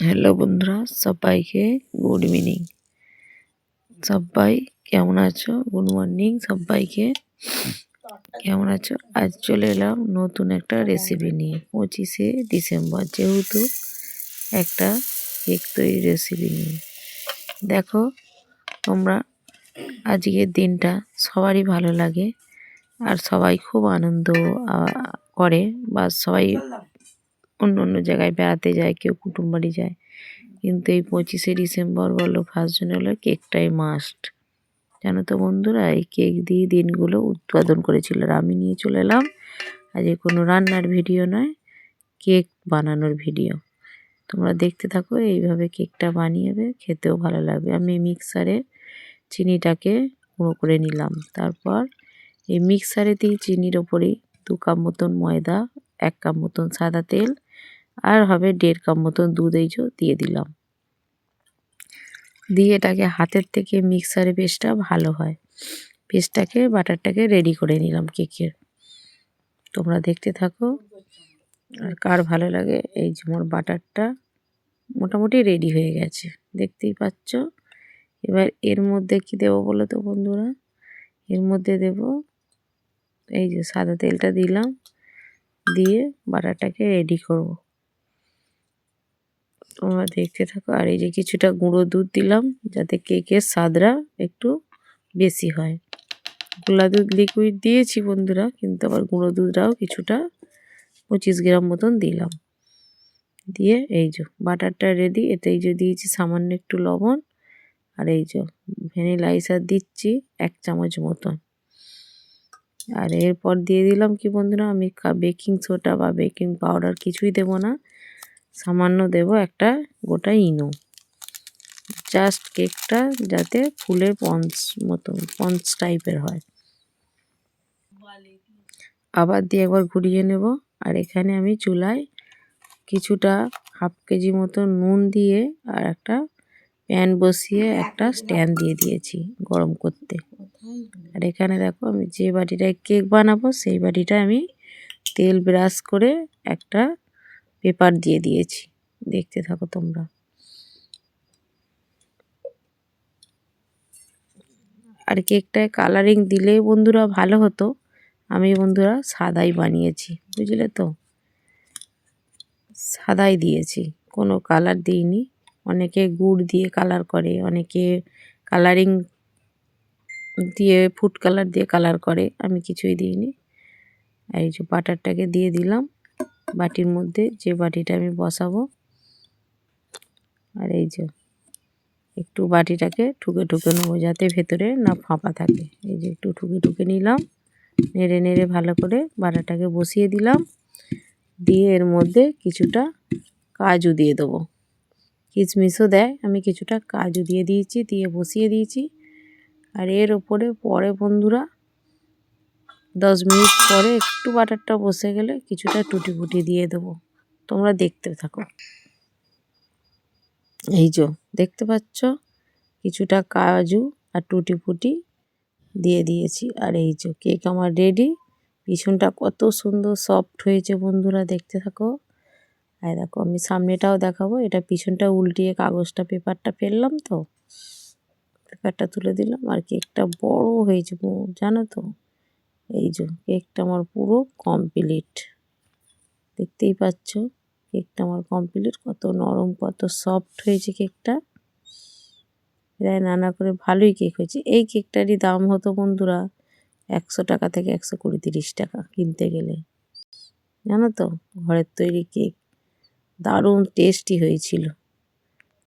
Hello বন্ধুরা, সবাইকে good evening সবাই কেমন আছো? গুড মর্নিং সবাইকে কেমন আছো? আজ চলে এলাম নতুন একটা রেসিপি নিয়ে। পঁচিশে ডিসেম্বর যেহেতু একটা কেক তৈরি রেসিপি নিয়ে। দেখো, তোমরা আজকের দিনটা সবারই ভালো লাগে আর সবাই খুব আনন্দ করে বা সবাই অন্য অন্য জায়গায় বেড়াতে যায়, কেউ কুটুম বাড়ি যায়। কিন্তু এই পঁচিশে ডিসেম্বর বলো, ফার্স্ট জুন হলো কেকটাই মাস্ট জানো তো বন্ধুরা, এই কেক দিয়ে দিনগুলো উৎপাদন করেছিল আর আমি নিয়ে চলে এলাম। আজ কোনো রান্নার ভিডিও নয়, কেক বানানোর ভিডিও। তোমরা দেখতে থাকো, এইভাবে কেকটা বানিয়েবে, খেতেও ভালো লাগবে। আমি মিক্সারে চিনিটাকে গুঁড়ো করে নিলাম। তারপর এই মিক্সারে দিয়ে চিনির ওপরেই দু কাপ মতন ময়দা, এক কাপ মতন সাদা তেল আর হবে দেড় কাপ মতন দুধ এই যে দিয়ে দিলাম। দিয়ে এটাকে হাতের থেকে মিক্সারে পেস্টটা ভালো হয়। পেস্টটাকে বাটারটাকে রেডি করে নিলাম কেকের তোমরা দেখতে থাকো আর কার ভালো লাগে, এই যে মোর বাটারটা মোটামুটি রেডি হয়ে গেছে। দেখতেই পাচ্ছ? এবার এর মধ্যে কি দেবো বলো তো বন্ধুরা? এর মধ্যে দেব এই যে সাদা তেলটা দিলাম। দিয়ে বাটারটাকে রেডি করব। তোমরা দেখতে থাকো। আর এই যে কিছুটা গুঁড়ো দুধ দিলাম, যাতে কেকের স্বাদটা একটু বেশি হয়। গোলা দুধ লিকুইড দিয়েছি বন্ধুরা, কিন্তু আবার গুঁড়ো দুধটাও কিছুটা পঁচিশ গ্রাম মতন দিলাম। দিয়ে এই যে বাটারটা রেডি এতে এই যে দিয়েছি সামান্য একটু লবণ, আর এই যে ভ্যানিলা আইসার দিচ্ছি এক চামচ মতন। আর এরপর দিয়ে দিলাম কি বন্ধুরা, আমি বেকিং সোডা বা বেকিং পাউডার কিছুই দেব না। সামান্য দেব একটা গোটা ইনো। জাস্ট কেকটা যাতে ফুলের পঞ্চ মতো পঞ্চ টাইপের হয়। আবার দিয়ে একবার ঘুরিয়ে নেব। আর এখানে আমি চুলায় কিছুটা হাফ কেজি মতো নুন দিয়ে আর একটা প্যান বসিয়ে একটা স্ট্যান্ড দিয়ে দিয়েছি গরম করতে। আর এখানে দেখো আমি যে বাটিটায় কেক বানাবো, সেই বাটিটা আমি তেল ব্রাশ করে একটা পেপার দিয়ে দিয়েছি। দেখতে থাকো তোমরা। আর কেকটায় কালারিং দিলে বন্ধুরা ভালো হতো। আমি বন্ধুরা সাদাই বানিয়েছি, বুঝলে তো? সাদাই দিয়েছি, কোনো কালার দিইনি। অনেকে গুড় দিয়ে কালার করে, অনেকে কালারিং দিয়ে ফুড কালার দিয়ে কালার করে, আমি কিছুই দিইনি। আর এই যে বাটারটাকে দিয়ে দিলাম। বাটির মধ্যে যে বাটিটা আমি বসাবো। আর এই যে, একটু বাটিটাকে ঠুকে ঠুকে নেব যাতে ভেতরে না ফাঁপা থাকে। এই যে একটু ঠুকে ঠুকে নিলাম, নেড়ে নেড়ে ভালো করে বাটাটাকে বসিয়ে দিলাম। দিয়ে এর মধ্যে কিছুটা কাজু দিয়ে দেবো। কিশমিশও দেয়, আমি কিছুটা কাজু দিয়ে দিয়েছি, দিয়ে বসিয়ে দিয়েছি। আর এর ওপরে পরে বন্ধুরা দশ মিনিট পরে একটু বাটারটা বসে গেলে কিছুটা টুটি ফুটি দিয়ে দেবো। তোমরা দেখতে থাকো। এই যে, দেখতে পাচ্ছ? কিছুটা কাজু আর টুটি ফুটি দিয়ে দিয়েছি। আর এই যে, কেক আমার রেডি পিছনটা কত সুন্দর সফট হয়েছে বন্ধুরা, দেখতে থাকো। আর দেখো, আমি সামনেটাও দেখাবো। এটা পিছনটা উল্টিয়ে কাগজটা, পেপারটা ফেললাম তো। পেপারটা তুলে দিলাম। আর কেকটা বড় হয়েছে জানো তো? এই যে, কেকটা আমার পুরো কমপ্লিট দেখতেই পাচ্ছ, কেকটা আমার কমপ্লিট কত নরম, কত সফট হয়েছে কেকটা। এরাই নানা করে ভালোই কেক হয়েছে। এই কেকটারই দাম হতো বন্ধুরা একশো টাকা থেকে একশো কুড়ি তিরিশ টাকা কিনতে গেলে। জানো তো, ঘরের তৈরি কেক দারুণ টেস্টি হয়েছিল।